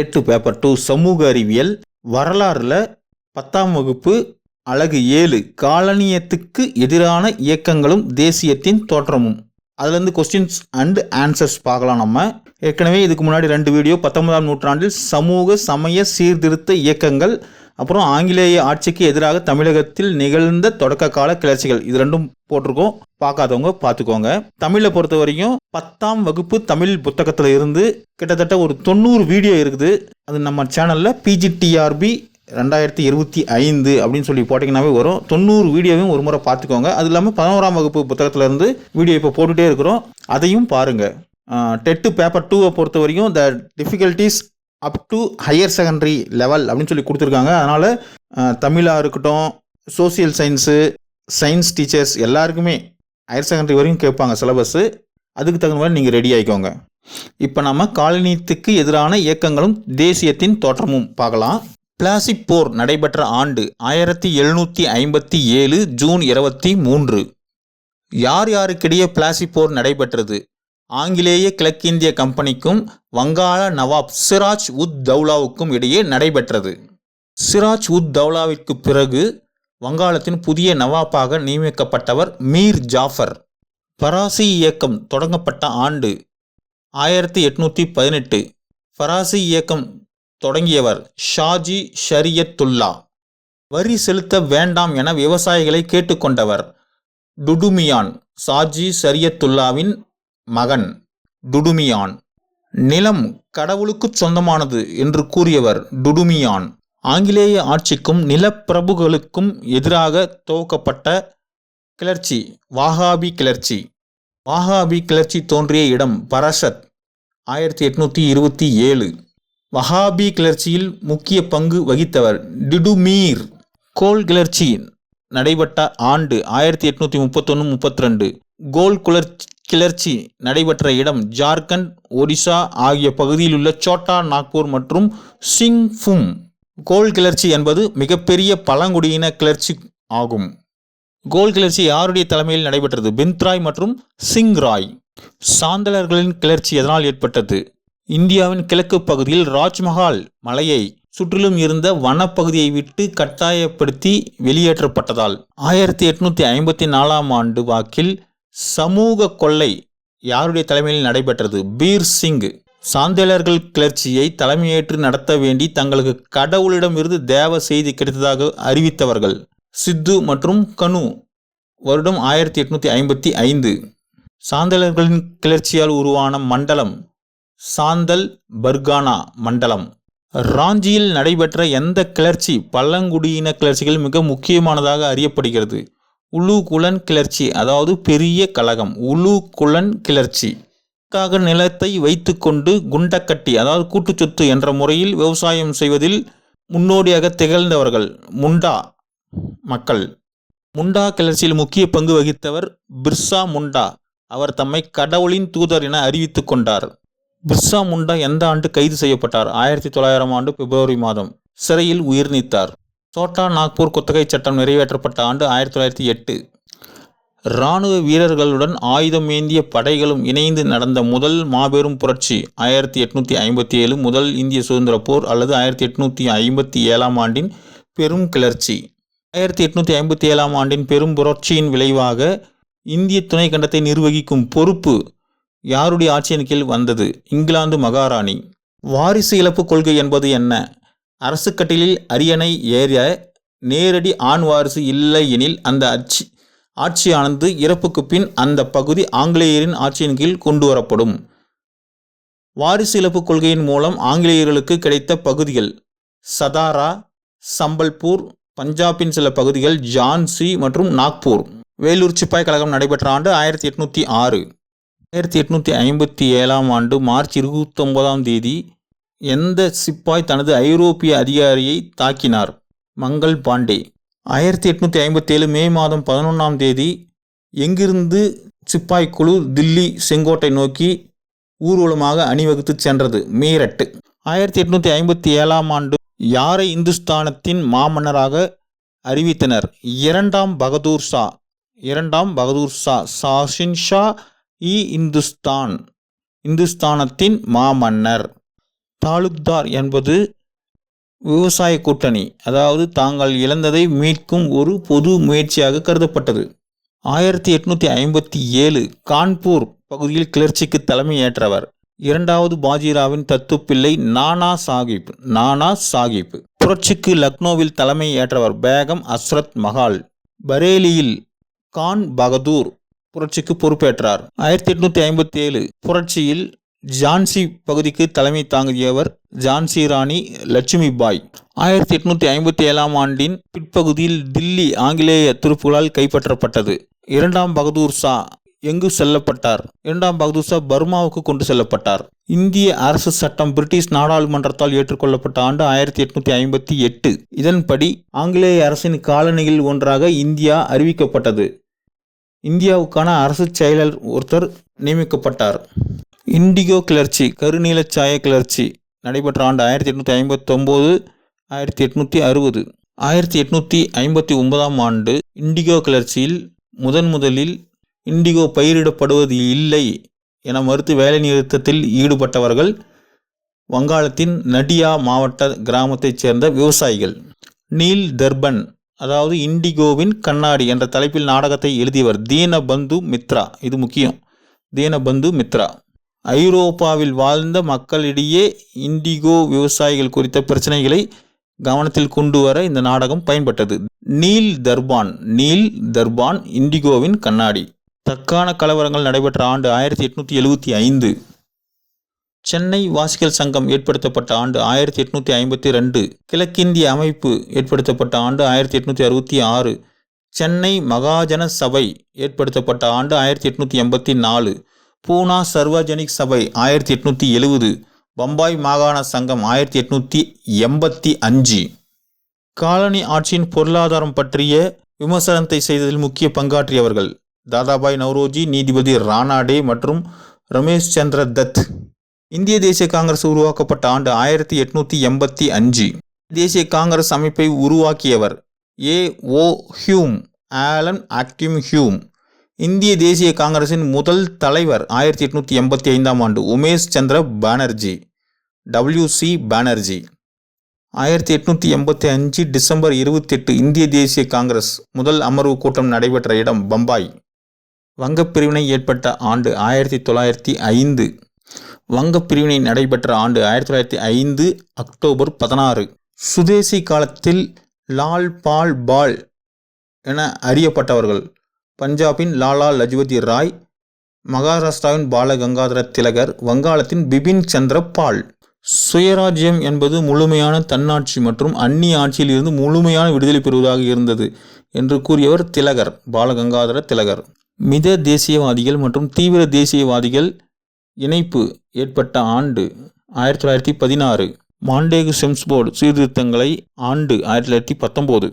TET paper two சமூக அறிவியல் வரலாறுல பத்தாம் வகுப்பு அழகு ஏழு காலனியத்துக்கு எதிரான இயக்கங்களும் தேசியத்தின் தோற்றமும். அதுலேருந்து கொஸ்டின்ஸ் அண்ட் ஆன்சர்ஸ் பார்க்கலாம் நம்ம. ஏற்கனவே இதுக்கு முன்னாடி ரெண்டு வீடியோ பத்தொன்பதாம் நூற்றாண்டில் சமூக சமய சீர்திருத்த இயக்கங்கள் அப்புறம் ஆங்கிலேய ஆட்சிக்கு எதிராக தமிழகத்தில் நிகழ்ந்த தொடக்க கால கிளர்ச்சிகள். இது ரெண்டும் போட்டிருக்கோம். பார்க்காதவங்க பார்த்துக்கோங்க. தமிழை பொறுத்த வரைக்கும் பத்தாம் வகுப்பு தமிழ் புத்தகத்தில் இருந்து கிட்டத்தட்ட ஒரு தொண்ணூறு வீடியோ இருக்குது. அது நம்ம சேனலில் பிஜிடிஆர்பி ரெண்டாயிரத்தி இருபத்தி ஐந்து அப்படின்னு சொல்லி போட்டிங்கனாவே வரும். தொண்ணூறு வீடியோவையும் ஒரு முறை பார்த்துக்கோங்க. அது இல்லாமல் பதினோராம் வகுப்பு புத்தகத்துல இருந்து வீடியோ இப்போ போட்டுகிட்டே இருக்கிறோம். அதையும் பாருங்கள் டெட்டு பேப்பர் டூவை பொறுத்த வரைக்கும் the difficulties up to higher secondary level அப்படின்னு சொல்லி கொடுத்துருக்காங்க. அதனால் தமிழாக இருக்கட்டும் சோசியல் சயின்ஸு சயின்ஸ் டீச்சர்ஸ் எல்லாருக்குமே ஹையர் செகண்டரி வரைக்கும் கேட்பாங்க சிலபஸ்ஸு அதுக்கு தகுந்த மாதிரி நீங்கள் ரெடி ஆகிக்கோங்க இப்போ நம்ம காலனித்துக்கு எதிரான இயக்கங்களும் தேசியத்தின் தோற்றமும் பார்க்கலாம். பிளாசிக் போர் நடைபெற்ற ஆண்டு ஆயிரத்தி எழுநூற்றி ஐம்பத்தி ஏழு ஜூன் இருபத்தி மூன்று. யார் யாருக்கிடையே பிளாசிப் போர் நடைபெற்றது? ஆங்கிலேய கிழக்கிந்திய கம்பெனிக்கும் வங்காள நவாப் சிராஜ் உத் தௌலாவுக்கும் இடையே நடைபெற்றது. சிராஜ் உத் தௌலாவிற்கு பிறகு வங்காளத்தின் புதிய நவாப்பாக நியமிக்கப்பட்டவர் மீர் ஜாஃபர். பராசி இயக்கம் தொடங்கப்பட்ட ஆண்டு ஆயிரத்தி எட்நூற்றி பதினெட்டு. பராசி இயக்கம் தொடங்கியவர் ஷாஜி ஷரியத்துல்லா. வரி செலுத்த வேண்டாம் என விவசாயிகளை கேட்டுக்கொண்டவர் டுடுமியான். ஷாஜி ஷரியத்துல்லாவின் மகன் டுடுமியான். நிலம் கடவுளுக்குச் சொந்தமானது என்று கூறியவர் டுடுமியான். ஆங்கிலேய ஆட்சிக்கும் நிலப்பிரபுகளுக்கும் எதிராக துவக்கப்பட்ட கிளர்ச்சி வாகாபி கிளர்ச்சி. வாகாபி கிளர்ச்சி தோன்றிய இடம் பரசத் ஆயிரத்தி எட்நூற்றி இருபத்தி ஏழு. வஹாபி கிளர்ச்சியில் முக்கிய பங்கு வகித்தவர் டிடுமீர். கோல் கிளர்ச்சி நடைபெற்ற ஆண்டு ஆயிரத்தி எட்நூற்றி முப்பத்தொன்று முப்பத்தி ரெண்டு கோல் குளர்ச்சி கிளர்ச்சி நடைபெற்ற இடம் ஜார்க்கண்ட் ஒடிசா ஆகிய பகுதியில் உள்ள சோட்டா நாக்பூர் மற்றும் சிங்ஃபும் கோல் கிளர்ச்சி என்பது மிகப்பெரிய பழங்குடியின கிளர்ச்சி ஆகும். கோல் கிளர்ச்சி யாருடைய தலைமையில் நடைபெற்றது? பிந்த்ராய் மற்றும் சிங் ராய் சாந்தலர்களின் கிளர்ச்சி எதனால் ஏற்பட்டது? இந்தியாவின் கிழக்கு பகுதியில் ராஜ்மஹால் மலையை சுற்றிலும் இருந்த வனப்பகுதியை விட்டு கட்டாயப்படுத்தி வெளியேற்றப்பட்டதால் ஆயிரத்தி எட்நூத்தி ஐம்பத்தி நாலாம் ஆண்டு வாக்கில் சமூக கொள்ளை யாருடைய தலைமையில் நடைபெற்றது? பீர் சிங். சாந்தேலர்கள் கிளர்ச்சியை தலைமையேற்று நடத்த வேண்டி தங்களுக்கு கடவுளிடமிருந்து தேவ செய்தி கிடைத்ததாக அறிவித்தவர்கள். சித்து மற்றும் கனு. வருடம் ஆயிரத்தி எட்நூற்றி ஐம்பத்தி ஐந்து. சாந்தலர்களின் கிளர்ச்சியால் உருவான மண்டலம். சாந்தல் பர்கானா மண்டலம். ராஞ்சியில் நடைபெற்ற எந்த கிளர்ச்சி? பழங்குடியின கிளர்ச்சிகள் மிக முக்கியமானதாக அறியப்படுகிறது. உலு குலன் கிளர்ச்சி அதாவது பெரிய கழகம் உலு குலன் கிளர்ச்சி. க்காக நிலத்தை வைத்துக்கொண்டு குண்டக்கட்டி அதாவது கூட்டுச்சொத்து என்ற முறையில் விவசாயம் செய்வதில் முன்னோடியாக திகழ்ந்தவர்கள் முண்டா மக்கள். முண்டா கிளர்ச்சியில் முக்கிய பங்கு வகித்தவர் பிர்சா முண்டா. அவர் தம்மை கடவுளின் தூதர் என அறிவித்துக் கொண்டார். பிர்சா முண்டா எந்த ஆண்டு கைது செய்யப்பட்டார்? ஆயிரத்தி தொள்ளாயிரம் ஆண்டு பிப்ரவரி மாதம். சிறையில் உயிர் நீத்தார். சோட்டா நாக்பூர் குத்தகை சட்டம் நிறைவேற்றப்பட்ட ஆண்டு ஆயிரத்தி தொள்ளாயிரத்தி எட்டு. இராணுவ வீரர்களுடன் ஆயுதம் ஏந்திய படைகளும் இணைந்து நடந்த முதல் மாபெரும் புரட்சி ஆயிரத்தி எட்நூற்றி ஐம்பத்தி ஏழு முதல் இந்திய சுதந்திர போர் அல்லது ஆயிரத்தி எட்நூற்றி ஐம்பத்தி ஏழாம் ஆண்டின் பெரும் கிளர்ச்சி. ஆயிரத்தி எட்நூற்றி ஐம்பத்தி ஏழாம் ஆண்டின் பெரும் புரட்சியின் விளைவாக இந்திய துணைக்கண்டத்தை நிர்வகிக்கும் பொறுப்பு யாருடைய ஆட்சியின் கீழ் வந்தது? இங்கிலாந்து மகாராணி. வாரிசு இழப்பு கொள்கை என்பது என்ன? அரசுக்கட்டிலில் அரியணை ஏற நேரடி ஆண் வாரிசு இல்லை எனில் அந்த அச்சி ஆட்சியானது இறப்புக்கு பின் அந்த பகுதி ஆங்கிலேயரின் ஆட்சியின் கீழ் கொண்டு வரப்படும் வாரிசு இழப்பு கொள்கையின் மூலம் ஆங்கிலேயர்களுக்கு கிடைத்த பகுதிகள் சதாரா சம்பல்பூர் பஞ்சாபின் சில பகுதிகள் ஜான்சி மற்றும் நாக்பூர். வேலூர் சிப்பாய் கழகம் நடைபெற்ற ஆண்டு ஆயிரத்தி எட்நூற்றி ஆறு. ஆயிரத்தி எட்நூற்றி ஐம்பத்தி ஏழாம் ஆண்டு மார்ச் இருபத்தொம்போதாம் தேதி எந்த சிப்பாய் தனது ஐரோப்பிய அதிகாரியை தாக்கினார்? மங்கள் பாண்டே. ஆயிரத்தி எட்நூற்றி ஐம்பத்தேழு மே மாதம் பதினொன்றாம் தேதி எங்கிருந்து சிப்பாய் குழு தில்லி செங்கோட்டை நோக்கி ஊர்வலமாக அணிவகுத்து சென்றது? மீரட் ஆயிரத்தி எட்நூற்றி ஐம்பத்தி ஏழாம் ஆண்டு யாரை இந்துஸ்தானத்தின் மாமன்னராக அறிவித்தனர்? இரண்டாம் பகதூர் ஷா. இரண்டாம் பகதூர் ஷா. ஷாஷின் ஷா இ இந்துஸ்தான். இந்துஸ்தானத்தின் மாமன்னர். தாலுக்தார் என்பது விவசாய கூட்டணி. அதாவது தாங்கள் இழந்ததை மீட்கும் ஒரு பொது முயற்சியாக கருதப்பட்டது. ஆயிரத்தி எட்நூற்றி ஐம்பத்தி ஏழு கான்பூர் பகுதியில் கிளர்ச்சிக்கு தலைமையேற்றவர். இரண்டாவது பாஜிராவின் தத்துப்பிள்ளை நானா சாஹிப் நானா சாஹிப் புரட்சிக்கு லக்னோவில் தலைமை ஏற்றவர் பேகம் அஸ்ரத் மஹால் பரேலியில் கான் பகதூர் புரட்சிக்கு பொறுப்பேற்றார். ஆயிரத்தி எட்நூத்தி ஐம்பத்தி ஏழு புரட்சியில் ஜான்சி பகுதிக்கு தலைமை தாங்கியவர் ஜான்சி ராணி லட்சுமி பாய். ஆயிரத்தி எட்நூத்தி ஐம்பத்தி ஏழாம் ஆண்டின் பிற்பகுதியில் தில்லி ஆங்கிலேய துருப்புகளால் கைப்பற்றப்பட்டது. இரண்டாம் பகதூர் ஷா எங்கு செல்லப்பட்டார்? இரண்டாம் பகதூர் ஷா பர்மாவுக்கு கொண்டு செல்லப்பட்டார். இந்திய அரசு சட்டம் பிரிட்டிஷ் நாடாளுமன்றத்தால் ஏற்றுக்கொள்ளப்பட்ட ஆண்டு ஆயிரத்தி எட்நூத்தி ஐம்பத்தி எட்டு. இதன்படி ஆங்கிலேய அரசின் காலனியில் ஒன்றாக இந்தியா அறிவிக்கப்பட்டது. இந்தியாவுக்கான அரசு செயலர் ஒருத்தர் நியமிக்கப்பட்டார். இண்டிகோ கிளர்ச்சி கருநீலச்சாய கிளர்ச்சி நடைபெற்ற ஆண்டு ஆயிரத்தி எட்நூற்றி ஐம்பத்தொம்போது ஆயிரத்தி எட்நூற்றி அறுபது. ஆயிரத்தி எட்நூற்றி ஐம்பத்தி ஒன்பதாம் ஆண்டு இண்டிகோ கிளர்ச்சியில் முதன் முதலில் இண்டிகோ பயிரிடப்படுவது இல்லை என மறுத்து வேலைநிறுத்தத்தில் ஈடுபட்டவர்கள் வங்காளத்தின் நடியா மாவட்ட கிராமத்தைச் சேர்ந்த விவசாயிகள். நீல் தர்பன் அதாவது இண்டிகோவின் கண்ணாடி என்ற தலைப்பில் நாடகத்தை எழுதியவர் தீனபந்து மித்ரா. இது முக்கியம். தீனபந்து மித்ரா. ஐரோப்பாவில் வாழ்ந்த மக்களிடையே இண்டிகோ விவசாயிகள் குறித்த பிரச்சனைகளை கவனத்தில் கொண்டு வர இந்த நாடகம் பயன்பட்டது. நீல் தர்பான் நீல் தர்பான் இண்டிகோவின் கண்ணாடி. தக்கான கலவரங்கள் நடைபெற்ற ஆண்டு ஆயிரத்தி எட்நூற்றி எழுபத்தி ஐந்து. சென்னை வாசிகள் சங்கம் ஏற்படுத்தப்பட்ட ஆண்டு ஆயிரத்தி எட்நூற்றி ஐம்பத்தி ரெண்டு. கிழக்கிந்திய அமைப்பு ஏற்படுத்தப்பட்ட ஆண்டு ஆயிரத்தி எட்நூற்றி அறுபத்தி ஆறு. சென்னை மகாஜன சபை ஏற்படுத்தப்பட்ட ஆண்டு ஆயிரத்தி எட்நூற்றி எண்பத்தி நாலு. பூனா சர்வஜனிக் சபை ஆயிரத்தி எட்நூற்றி எழுவது பம்பாய் மாகாண சங்கம் ஆயிரத்தி எட்நூற்றி எண்பத்தி அஞ்சு. காலனி ஆட்சியின் பொருளாதாரம் பற்றிய விமர்சனத்தை செய்ததில் முக்கிய பங்காற்றியவர்கள் தாதாபாய் நவ்ரோஜி நீதிபதி ராணாடே மற்றும் ரமேஷ் சந்திர தத். இந்திய தேசிய காங்கிரஸ் உருவாக்கப்பட்ட ஆண்டு ஆயிரத்தி எட்நூற்றி எண்பத்தி அஞ்சு. தேசிய காங்கிரஸ் அமைப்பை உருவாக்கியவர் A O Hume Allan Octavian Hume. இந்திய தேசிய காங்கிரசின் முதல் தலைவர் ஆயிரத்தி எட்நூற்றி எண்பத்தி ஐந்தாம் ஆண்டு உமேஷ் சந்திர பானர்ஜி டபிள்யூ சி பானர்ஜி. ஆயிரத்தி எட்நூற்றி எண்பத்தி அஞ்சு டிசம்பர் இருபத்தெட்டு இந்திய தேசிய காங்கிரஸ் முதல் அமர்வு கூட்டம் நடைபெற்ற இடம் பம்பாய். வங்கப் பிரிவினை ஏற்பட்ட ஆண்டு ஆயிரத்தி தொள்ளாயிரத்தி ஐந்து. வங்கப் பிரிவினை நடைபெற்ற ஆண்டு ஆயிரத்தி தொள்ளாயிரத்தி ஐந்து அக்டோபர் பதினாறு. சுதேசி காலத்தில் லால் பால் பால் என அறியப்பட்டவர்கள். பஞ்சாபின் லாலா லஜ்பதி ராய் மகாராஷ்டிராவின் பால கங்காதர திலகர் வங்காளத்தின் பிபின் சந்திர பால். சுயராஜ்யம் என்பது முழுமையான தன்னாட்சி மற்றும் அந்நிய ஆட்சியில் இருந்து முழுமையான விடுதலை பெறுவதாக இருந்தது என்று கூறியவர் திலகர் பாலகங்காதர திலகர். மித தேசியவாதிகள் மற்றும் தீவிர தேசியவாதிகள் இணைப்பு ஏற்பட்ட ஆண்டு ஆயிரத்தி தொள்ளாயிரத்தி பதினாறு. மாண்டேகு செம்ஸ்போர்டு சீர்திருத்தங்களை ஆண்டு ஆயிரத்தி தொள்ளாயிரத்தி பத்தொம்போது.